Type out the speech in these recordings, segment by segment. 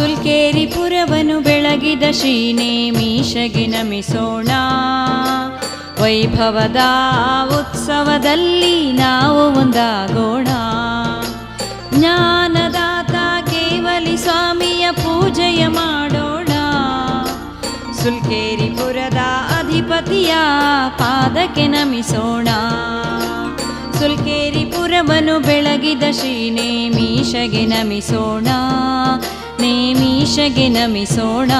ಸುಲ್ಕೇರಿಪುರವನು ಬೆಳಗಿದ ಶ್ರೀನೇಮೀಶಗೆ ನಮಿಸೋಣ. ವೈಭವದ ಉತ್ಸವದಲ್ಲಿ ನಾವು ಒಂದಾಗೋಣ. ಜ್ಞಾನದಾತ ಕೇವಲಿ ಸ್ವಾಮಿಯ ಪೂಜೆಯ ಮಾಡೋಣ. ಸುಲ್ಕೇರಿ ಪುರದ ಅಧಿಪತಿಯ ಪಾದಕ್ಕೆ ನಮಿಸೋಣ. ಸುಲ್ಕೇರಿಪುರವನು ಬೆಳಗಿದ ಶ್ರೀನೇಮೀಶಗೆ ನಮಿಸೋಣ. ನೇಮೀಶಗೆ ನಮಿಸೋಣ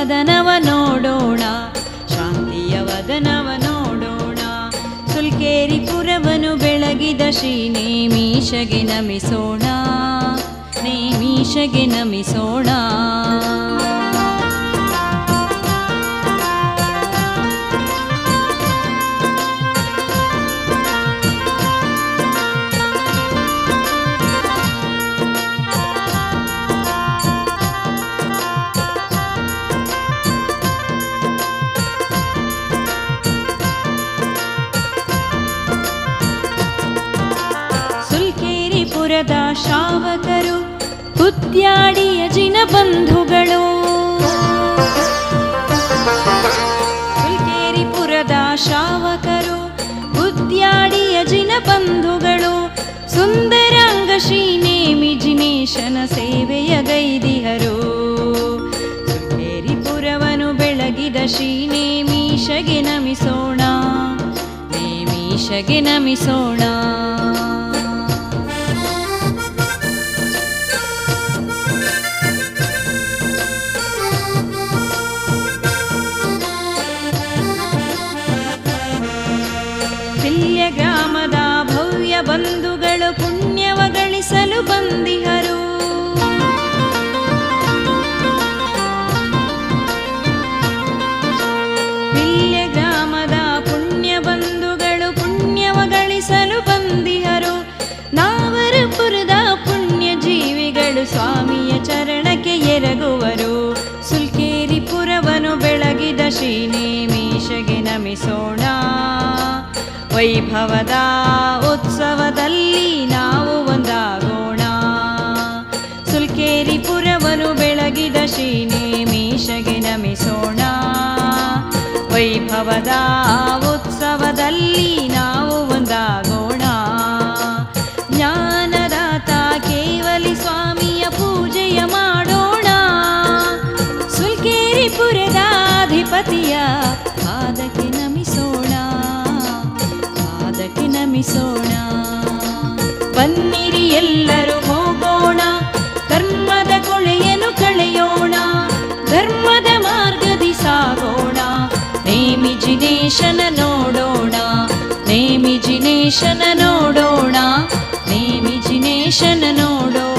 ವದನವ ನೋಡೋಣ ಶಾಂತಿಯ ವದನವ ನೋಡೋಣ. ಸುಲ್ಕೇರಿಪುರವನು ಬೆಳಗಿದ ಶ್ರೀ ನೇಮೀಶಗೆ ನಮಿಸೋಣ ನೇಮೀಶಗೆ ನಮಿಸೋಣ. ಸುಲ್ಕೇರಿಪುರದ ಶಾವಕರು ಕುತ್ಯಾಡಿಯ ಜಿನ ಬಂಧುಗಳು. ಸುಲ್ಕೇರಿಪುರದ ಶಾವಕರು ಕುತ್ಯಾಡಿಯ ಜಿನ ಬಂಧುಗಳು. ಸುಂದರಾಂಗ ಶ್ರೀನೇಮಿ ಜಿನೇಶನ ಸೇವೆಯ ಗೈದಿಹರು. ಸುಲ್ಕೇರಿಪುರವನು ಬೆಳಗಿದ ಶ್ರೀನೇಮೀಶಗೆ ನಮಿಸೋಣ ನೇಮೀಶಗೆ ನಮಿಸೋಣ. ವೈಭವದ ಉತ್ಸವದಲ್ಲಿ ನಾವು ಒಂದಾಗೋಣ. ಸುಲ್ಕೇರಿಪುರವನು ಬೆಳಗಿದ ಶ್ರೀನೇಮೀಶಗೆ ನಮಿಸೋಣ. ವೈಭವದ ಉತ್ಸವದಲ್ಲಿ ಬನ್ನಿರಿ ಎಲ್ಲರೂ ಹೋಗೋಣ ಧರ್ಮದ ಕೊಳೆಯನ್ನು ಕಳೆಯೋಣ ಧರ್ಮದ ಮಾರ್ಗದಿ ಸಾಗೋಣ ನೇಮಿ ಜಿನೇಶನ ನೋಡೋಣ ನೇಮಿ ಜಿನೇಶನ ನೋಡೋಣ ನೇಮಿ ಜಿನೇಶನ ನೋಡೋಣ